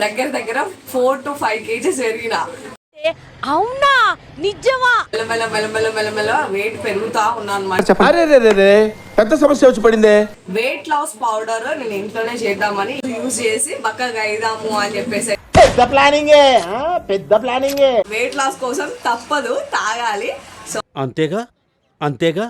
దగ్గర దగ్గర four to five kgs పెరిగిన. అవునా? నిజమా? మెల్ల మెల్ల మెల్ల మెల్ల మెల్ల వెయిట్ పెరుగుతా ఉన్నా అనమాట అరే రే రే రే పెద్ద సమస్య వచ్చి పడిందే? వెయిట్ లాస్ పౌడర్ నేను ఇంట్లోనే చేద్దామని యూజ్ చేసి బక్కగా అయిదాము అని చెప్పేసి. పెద్ద ప్లానింగే పెద్ద ప్లానింగే. వెయిట్ లాస్ కోసం తప్పదు తాగాలి. సో అంతేగా? అంతేగా?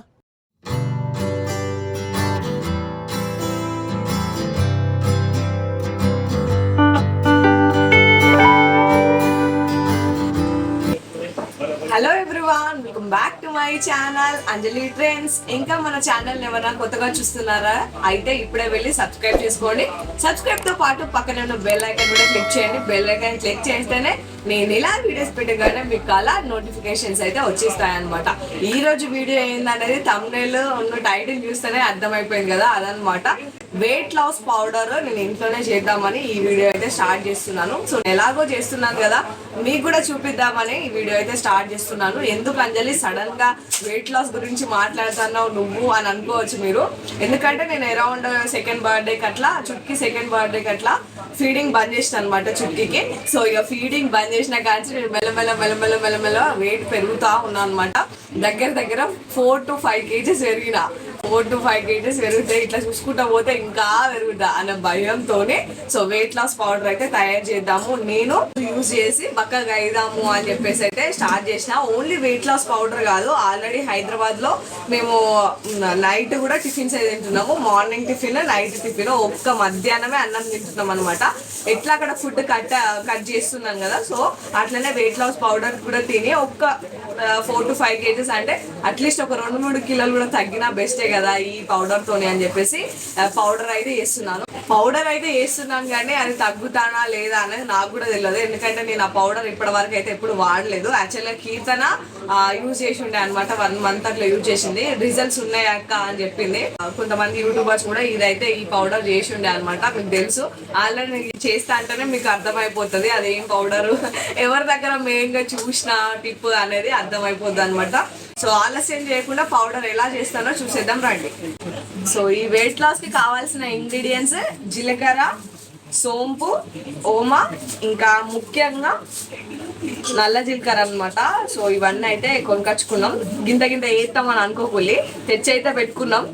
Everyone welcome back to my channel Anjali trends ఇంకా మన ఛానల్ ఎవరైనా కొత్తగా చూస్తున్నారా? అయితే ఇప్పుడే వెళ్ళి సబ్స్క్రైబ్ చేసుకోండి. సబ్స్క్రైబ్తో పాటు పక్కన ఉన్న బెల్ ఐకాన్ కూడా క్లిక్ చేయండి. బెల్ ఐకాన్ క్లిక్ చేస్తేనే నేను ఇలా వీడియోస్ పెట్టగానే మీకు అలా నోటిఫికేషన్స్ అయితే వచ్చేస్తాయి అనమాట ఈ రోజు వీడియో ఏందనేది తమ్నేల్ ఉన్న టైటిల్ చూస్తేనే అర్థమైపోయింది కదా అదనమాట వెయిట్ లాస్ పౌడర్ నేను ఇంట్లోనే చేద్దామని ఈ వీడియో అయితే స్టార్ట్ చేస్తున్నాను. సో ఎలాగో చేస్తున్నాను కదా మీకు కూడా చూపిద్దామని ఈ వీడియో అయితే స్టార్ట్ చేస్తున్నాను. ఎందుకు అంజలి సడన్గా వెయిట్ లాస్ గురించి మాట్లాడుతున్నావు నువ్వు అని అనుకోవచ్చు మీరు. ఎందుకంటే నేను అరౌండ్ సెకండ్ బర్త్డే అట్లా చుట్కి సెకండ్ బర్త్డే అట్లా ఫీడింగ్ బంద్ చేసిన అనమాట చుట్కీకి. సో ఇక ఫీడింగ్ బంద్ చేసిన కానీ నేను మెల్లమెల్ల మెల్లమెల్ల మెల్లమెల్ల వెయిట్ పెరుగుతా ఉన్నాను అనమాట దగ్గర దగ్గర ఫోర్ టు ఫైవ్ కేజీస్ పెరిగిన. ఫోర్ టు ఫైవ్ కేజెస్ పెరుగుతాయి. ఇట్లా చూసుకుంటా పోతే ఇంకా పెరుగుతా అన్న భయంతోనే. సో వెయిట్ లాస్ పౌడర్ అయితే తయారు చేద్దాము. నేను యూజ్ చేసి బక్కగా అయిదాము అని చెప్పేసి అయితే స్టార్ట్ చేసిన. ఓన్లీ వెయిట్ లాస్ పౌడర్ కాదు. ఆల్రెడీ హైదరాబాద్లో మేము నైట్ కూడా టిఫిన్స్ అయితే తింటున్నాము. Morning tiffin night tiffin. ఒక్క మధ్యాహ్నమే అన్నం తింటున్నాం అనమాట ఎట్లా అక్కడ ఫుడ్ కట్ కట్ చేస్తున్నాం కదా. సో అట్లనే వెయిట్ లాస్ పౌడర్ కూడా తిని ఒక్క ఫోర్ టు ఫైవ్ కేజెస్ అంటే అట్లీస్ట్ ఒక రెండు మూడు కిలోలు కూడా తగ్గినా బెస్టే కదా. కదా ఈ పౌడర్ తోని అని చెప్పేసి పౌడర్ అయితే వేస్తున్నాను. పౌడర్ అయితే వేస్తున్నాను కానీ అది తగ్గుతానా లేదా అనేది నాకు కూడా తెలియదు. ఎందుకంటే నేను ఆ పౌడర్ ఇప్పటి వరకు అయితే ఎప్పుడు వాడలేదు. యాక్చువల్గా కీర్తన యూజ్ చేసి ఉండే అనమాట వన్ మంత్ అట్లా యూజ్ చేసింది. రిజల్ట్స్ ఉన్నాయి అక్క అని చెప్పింది. కొంతమంది యూట్యూబర్స్ కూడా ఇదైతే ఈ పౌడర్ చేసి ఉండే అనమాట మీకు తెలుసు. ఆల్రెడీ నేను చేస్తా అంటేనే మీకు అర్థమైపోతుంది. అదేం పౌడర్ ఎవరి దగ్గర మెయిన్గా చూసిన టిప్ అనేది అర్థమైపోద్ది అనమాట సో ఆలస్యం చేయకుండా పౌడర్ ఎలా చేస్తానో చూసేద్దాం రండి. సో ఈ వెయిట్ లాస్కి కావాల్సిన ఇంగ్రీడియంట్స్ జీలకర్ర సోంపు ఓమా ఇంకా ముఖ్యంగా నల్ల జీలకర్ర అన్నమాట. సో ఇవన్నీ అయితే కొనుకొచ్చుకున్నాం. గింత గింత వేస్తామని అనుకోకూలి తెచ్చి అయితే పెట్టుకున్నాం.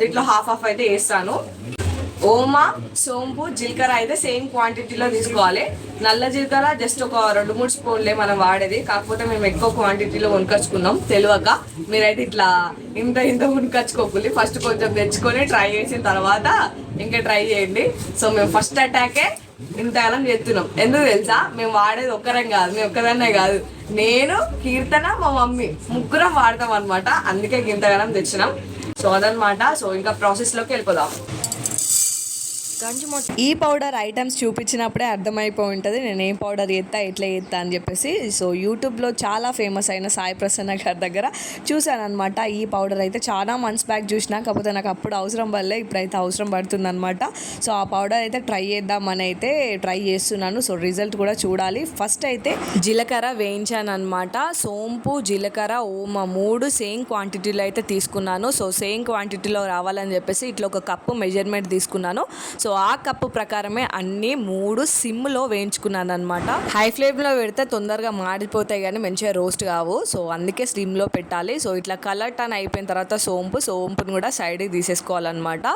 దీంట్లో హాఫ్ హాఫ్ అయితే వేస్తాను ఓమా సోంపు జీలకర్ర అయితే సేమ్ క్వాంటిటీలో తీసుకోవాలి. నల్ల జీలకర్ర జస్ట్ ఒక రెండు మూడు స్పూన్లే మనం వాడేది. కాకపోతే మేము ఎక్కువ క్వాంటిటీలో కొనుకొచ్చుకున్నాం తెలియక మీరైతే ఇట్లా ఇంత ఇంత కొనుకొచ్చుకోకూలి ఫస్ట్ కొంచెం తెచ్చుకొని ట్రై చేసిన తర్వాత ఇంకా ట్రై చేయండి. సో మేము ఫస్ట్ అటాకే ఇంతకాలం చేస్తున్నాం. ఎందుకు తెలుసా? మేము వాడేది ఒక్కరం కాదు. మేము ఒక్కదన్నే కాదు. నేను కీర్తన మా మమ్మీ ముగ్గురం వాడతాం అనమాట అందుకే ఇంతకాలం తెచ్చినాం. సో అదనమాట సో ఇంకా ప్రాసెస్లోకి వెళ్ళిపోదాం. ఈ పౌడర్ ఐటమ్స్ చూపించినప్పుడే అర్థమైపోయి ఉంటుంది. నేను ఏం పౌడర్ ఎత్తా ఎట్లా ఎత్తా అని చెప్పేసి సో యూట్యూబ్లో చాలా ఫేమస్ అయిన సాయి ప్రసన్న గారి దగ్గర చూశాను అనమాట ఈ పౌడర్ అయితే చాలా మంత్స్ బ్యాక్ చూసిన కాకపోతే నాకు అప్పుడు అవసరం వల్లే ఇప్పుడైతే అవసరం పడుతుంది అనమాట సో ఆ పౌడర్ అయితే ట్రై చేద్దామని అయితే ట్రై చేస్తున్నాను. సో రిజల్ట్ కూడా చూడాలి. ఫస్ట్ అయితే జీలకర్ర వేయించాను అనమాట సోంపు జీలకర్ర ఓమ మూడు సేమ్ క్వాంటిటీలో అయితే తీసుకున్నాను. సో సేమ్ క్వాంటిటీలో రావాలని చెప్పేసి ఇట్లా ఒక కప్పు మెజర్మెంట్ తీసుకున్నాను. సో ఆ కప్పు ప్రకారమే అన్ని మూడు సిమ్లో వేయించుకున్నాను అనమాట హై ఫ్లేమ్లో పెడితే తొందరగా మాడిపోతాయి కానీ మంచిగా రోస్ట్ కావు. సో అందుకే స్లిమ్లో పెట్టాలి. సో ఇట్లా కలర్ టర్న్ అయిపోయిన తర్వాత సోంపు సోంపుని కూడా సైడ్కి తీసేసుకోవాలన్నమాట.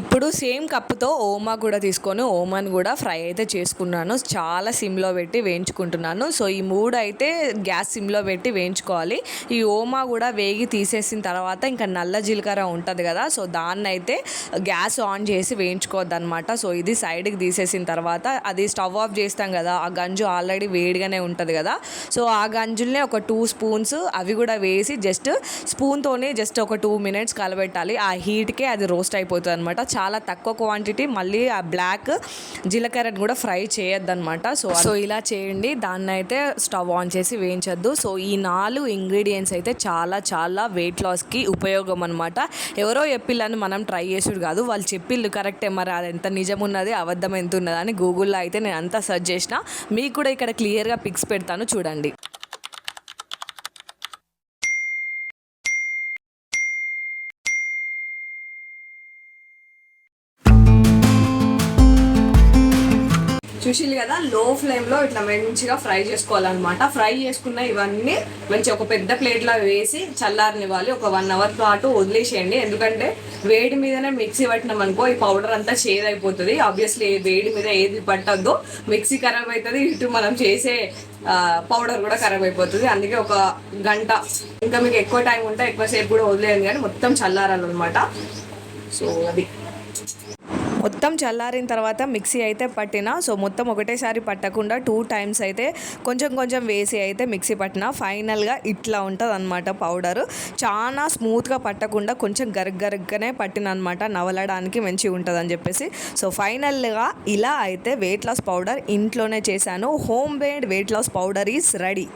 ఇప్పుడు సేమ్ కప్పుతో ఓమా కూడా తీసుకొని ఓమాని కూడా ఫ్రై అయితే చేసుకున్నాను. చాలా సిమ్లో పెట్టి వేయించుకుంటున్నాను. సో ఈ మూడు అయితే గ్యాస్ సిమ్లో పెట్టి వేయించుకోవాలి. ఈ ఓమా కూడా వేగి తీసేసిన తర్వాత ఇంకా నల్ల జీలకర్ర ఉంటుంది కదా సో దాన్ని అయితే గ్యాస్ ఆన్ చేసి వేయించుకోవద్దు అనమాట సో ఇది సైడ్కి తీసేసిన తర్వాత అది స్టవ్ ఆఫ్ చేస్తాం కదా ఆ గంజు ఆల్రెడీ వేడిగానే ఉంటుంది కదా. సో ఆ గంజుల్ని ఒక టూ స్పూన్స్ అవి కూడా వేసి జస్ట్ స్పూన్తోనే జస్ట్ ఒక టూ మినిట్స్ కలబెట్టాలి. ఆ హీట్కే అది రోస్ట్ అయిపోతుంది అనమాట చాలా తక్కువ క్వాంటిటీ మళ్ళీ ఆ బ్లాక్ జీలకర్రని కూడా ఫ్రై చేయొద్దు అనమాట సో సో ఇలా చేయండి. దాన్ని అయితే స్టవ్ ఆన్ చేసి వేయించొద్దు. సో ఈ నాలుగు ఇంగ్రీడియంట్స్ అయితే చాలా చాలా వెయిట్ లాస్కి ఉపయోగం అనమాట. ఎవరో చెప్పిల్లని మనం ట్రై చేసుడు కాదు. వాళ్ళు చెప్పిళ్ళు కరెక్టే. మరి అది ఎంత నిజం ఉన్నది అబద్ధం ఎంత ఉన్నది అని గూగుల్లో అయితే నేను అంతా సెర్చ్ చేసిన. మీకు కూడా ఇక్కడ క్లియర్గా పిక్స్ పెడతాను. చూడండి. చూసిల్లు కదా లో ఫ్లేమ్లో ఇట్లా మంచిగా ఫ్రై చేసుకోవాలన్నమాట. ఫ్రై చేసుకున్న ఇవన్నీ మంచి ఒక పెద్ద ప్లేట్లో వేసి చల్లారనివ్వాలి. ఒక వన్ అవర్ పాటు వదిలేసేయండి. ఎందుకంటే వేడి మీదనే మిక్సీ పట్టినాం అనుకో ఈ పౌడర్ అంతా షేర్ అయిపోతుంది ఆబ్వియస్లీ వేడి మీద ఏది పట్టద్దు. మిక్సీ ఖరాబ్ అవుతుంది ఇటు మనం చేసే పౌడర్ కూడా ఖరాబ్ అయిపోతుంది. అందుకే ఒక గంట ఇంకా మీకు ఎక్కువ టైం ఉంటే ఎక్కువసేపు కూడా వదిలేదు కానీ మొత్తం చల్లారాలన్నమాట. సో అది. మొత్తం చల్లారిన తర్వాత మిక్సీ అయితే పట్టిన సో మొత్తం ఒకటేసారి పట్టకుండా టూ టైమ్స్ అయితే కొంచెం కొంచెం వేసి అయితే మిక్సీ పట్టిన ఫైనల్గా ఇట్లా ఉంటుంది అనమాట పౌడర్. చాలా స్మూత్గా పట్టకుండా కొంచెం గరుగ్ పట్టిన అనమాట నవలడానికి మంచిగా ఉంటుంది అని చెప్పేసి. సో ఫైనల్గా ఇలా అయితే వెయిట్ లాస్ పౌడర్ ఇంట్లోనే చేశాను. Home made weight loss powder is ready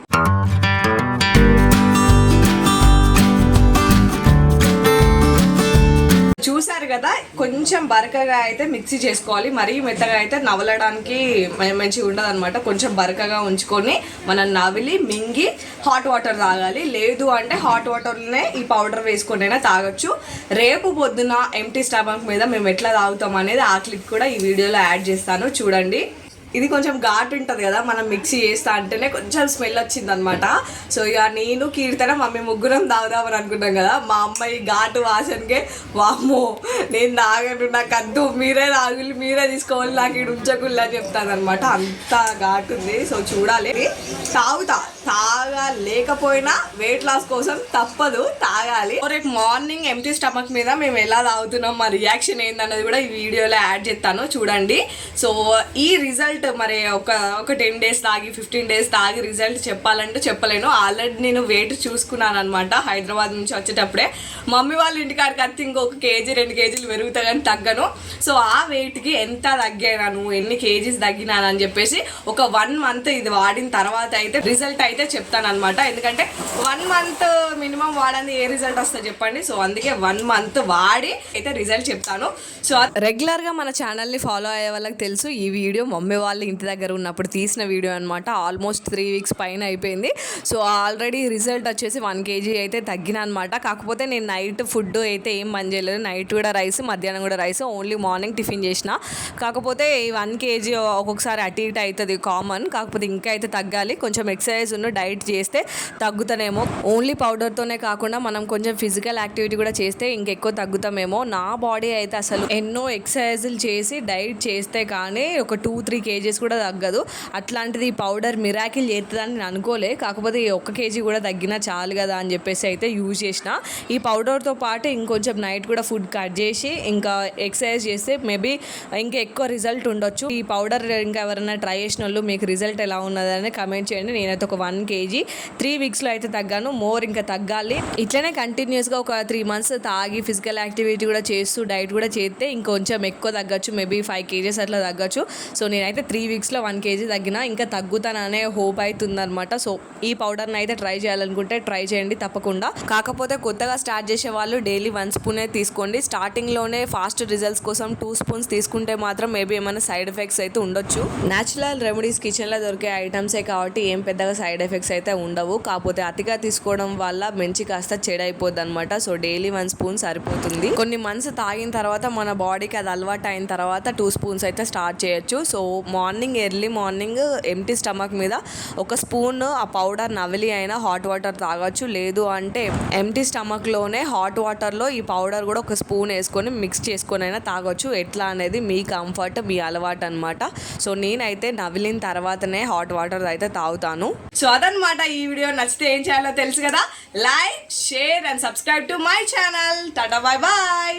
చూసారు కదా కొంచెం బరకగా అయితే మిక్సీ చేసుకోవాలి. మరీ మెత్తగా అయితే నవలడానికి మంచిగా ఉండదు అనమాట కొంచెం బరకగా ఉంచుకొని మనం నవిలి మింగి హాట్ వాటర్ తాగాలి. లేదు అంటే హాట్ వాటర్లోనే ఈ పౌడర్ వేసుకొని అయినా తాగొచ్చు. రేపు పొద్దున ఎంటీ స్టమక్ మీద మేము ఎట్లా తాగుతాం అనేది ఆ క్లిప్ కూడా ఈ వీడియోలో యాడ్ చేస్తాను. చూడండి. ఇది కొంచెం ఘాటు ఉంటుంది కదా మనం మిక్సీ చేస్తా అంటేనే కొంచెం స్మెల్ వచ్చింది అనమాట సో ఇక నేను కీర్తన మమ్మీ ముగ్గురం తాగుదామని అనుకున్నాం కదా మా అమ్మాయి ఘాటు వాసనకే వామ్మో నేను తాగను నాకు అద్దు మీరే తాగులు మీరే తీసుకోవాలి నాకు ఇక్కడ అని చెప్తాను అనమాట అంత ఘాటు ఉంది సో చూడాలి. తాగుతా. తాగలేకపోయినా వెయిట్ లాస్ కోసం తప్పదు తాగాలి. రేపు మార్నింగ్ ఎంటీ స్టమక్ మీద మేము ఎలా తాగుతున్నాం మా రియాక్షన్ ఏందన్నది కూడా ఈ వీడియోలో యాడ్ చేస్తాను చూడండి. సో ఈ రిజల్ట్ మరి ఒక ఒక టెన్ డేస్ తాగి ఫిఫ్టీన్ డేస్ తాగి రిజల్ట్ చెప్పాలంటే చెప్పలేను. ఆల్రెడీ నేను వెయిట్ చూసుకున్నాను అనమాట హైదరాబాద్ నుంచి వచ్చేటప్పుడే. మమ్మీ వాళ్ళ ఇంటికాడికి అత్తి ఇంకొక కేజీ రెండు కేజీలు పెరుగుతా కానీ తగ్గను. సో ఆ వెయిట్కి ఎంత తగ్గాను ఎన్ని కేజీస్ తగ్గినాను అని చెప్పేసి ఒక వన్ మంత్ ఇది వాడిన తర్వాత అయితే రిజల్ట్ అయితే చెప్తాను అనమాట ఎందుకంటే వన్ మంత్ మినిమం వాడని ఏ రిజల్ట్ వస్తుంది చెప్పండి. సో అందుకే వన్ మంత్ వాడి అయితే రిజల్ట్ చెప్తాను. సో రెగ్యులర్గా మన ఛానల్ని ఫాలో అయ్యే వాళ్ళకి తెలుసు. ఈ వీడియో మమ్మీ వాళ్ళు ఇంటి దగ్గర ఉన్నప్పుడు తీసిన వీడియో అనమాట ఆల్మోస్ట్ త్రీ వీక్స్ పైన అయిపోయింది. సో ఆల్రెడీ రిజల్ట్ వచ్చేసి వన్ కేజీ అయితే తగ్గిన అనమాట కాకపోతే నేను నైట్ ఫుడ్ అయితే ఏం పని చేయలేదు. నైట్ కూడా రైస్ మధ్యాహ్నం కూడా రైస్ ఓన్లీ మార్నింగ్ టిఫిన్ చేసిన. కాకపోతే ఈ వన్ కేజీ ఒక్కొక్కసారి అటు ఇటు అవుతుంది కామన్ కాకపోతే ఇంకా అయితే తగ్గాలి. కొంచెం ఎక్సర్సైజ్ ఉన్న డైట్ చేస్తే తగ్గుతానేమో. ఓన్లీ పౌడర్తోనే కాకుండా మనం కొంచెం ఫిజికల్ యాక్టివిటీ కూడా చేస్తే ఇంకెక్కువ తగ్గుతామేమో. నా బాడీ అయితే అసలు ఎన్నో ఎక్సర్సైజులు చేసి డైట్ చేస్తే కానీ ఒక టూ త్రీ కేజీస్ కూడా తగ్గదు. అట్లాంటిది పౌడర్ మిరాకిల్ చేస్తుందని నేను అనుకోలే. కాకపోతే ఈ ఒక్క కేజీ కూడా తగ్గినా చాలు కదా అని చెప్పేసి అయితే యూజ్ చేసిన. ఈ పౌడర్తో పాటు ఇంకొంచెం నైట్ కూడా ఫుడ్ కట్ చేసి ఇంకా ఎక్సర్సైజ్ చేస్తే మేబీ ఇంకా ఎక్కువ రిజల్ట్ ఉండొచ్చు. ఈ పౌడర్ ఇంకా ఎవరైనా ట్రై చేసిన వాళ్ళు మీకు రిజల్ట్ ఎలా ఉన్నదని కమెంట్ చేయండి. నేనైతే ఒక వన్ వన్ కేజీ. త్రీ వీక్స్లో అయితే తగ్గాను. మోర్ ఇంకా తగ్గాలి. ఇట్లనే కంటిన్యూస్గా ఒక త్రీ మంత్స్ తాగి ఫిజికల్ యాక్టివిటీ కూడా చేస్తూ డైట్ కూడా చేస్తే ఇంకొంచెం ఎక్కువ తగ్గచ్చు. మేబీ ఫైవ్ కేజీస్ అట్లా తగ్గచ్చు. సో నేనైతే త్రీ వీక్స్లో వన్ కేజీ తగ్గినా ఇంకా తగ్గుతాననే హోప్ అవుతుందనమాట సో ఈ పౌడర్ని అయితే ట్రై చేయాలనుకుంటే ట్రై చేయండి తప్పకుండా. కాకపోతే కొత్తగా స్టార్ట్ చేసే వాళ్ళు డైలీ వన్ స్పూనే తీసుకోండి. స్టార్టింగ్లోనే ఫాస్ట్ రిజల్ట్స్ కోసం టూ స్పూన్స్ తీసుకుంటే మాత్రం మేబీ ఏమైనా సైడ్ ఎఫెక్ట్స్ అయితే ఉండొచ్చు. న్యాచురల్ రెమెడీస్ కిచెన్లో దొరికే ఐటమ్సే కాబట్టి ఏం పెద్దగా సైడ్ సైడ్ ఎఫెక్ట్స్ అయితే ఉండవు. కాకపోతే అతిగా తీసుకోవడం వల్ల మంచి కాస్త చెడైపోద్ది అనమాట సో డైలీ వన్ స్పూన్ సరిపోతుంది. కొన్ని మంత్స్ తాగిన తర్వాత మన బాడీకి అది అలవాటు అయిన తర్వాత టూ స్పూన్స్ అయితే స్టార్ట్ చేయొచ్చు. So morning early morning empty stomach మీద ఒక స్పూన్ ఆ పౌడర్ నవిలి అయినా హాట్ వాటర్ తాగొచ్చు. లేదు అంటే ఎంటీ స్టమక్లోనే హాట్ వాటర్లో ఈ పౌడర్ కూడా ఒక స్పూన్ వేసుకొని మిక్స్ చేసుకొని అయినా తాగొచ్చు. ఎట్లా అనేది మీ కంఫర్ట్ మీ అలవాటు అనమాట సో నేనైతే నవిలిన తర్వాతనే హాట్ వాటర్ అయితే తాగుతాను. సో అదనమాట ఈ వీడియో నచ్చితే ఏం చేయాలో తెలుసు కదా? Like share and subscribe to my channel. Tata bye bye.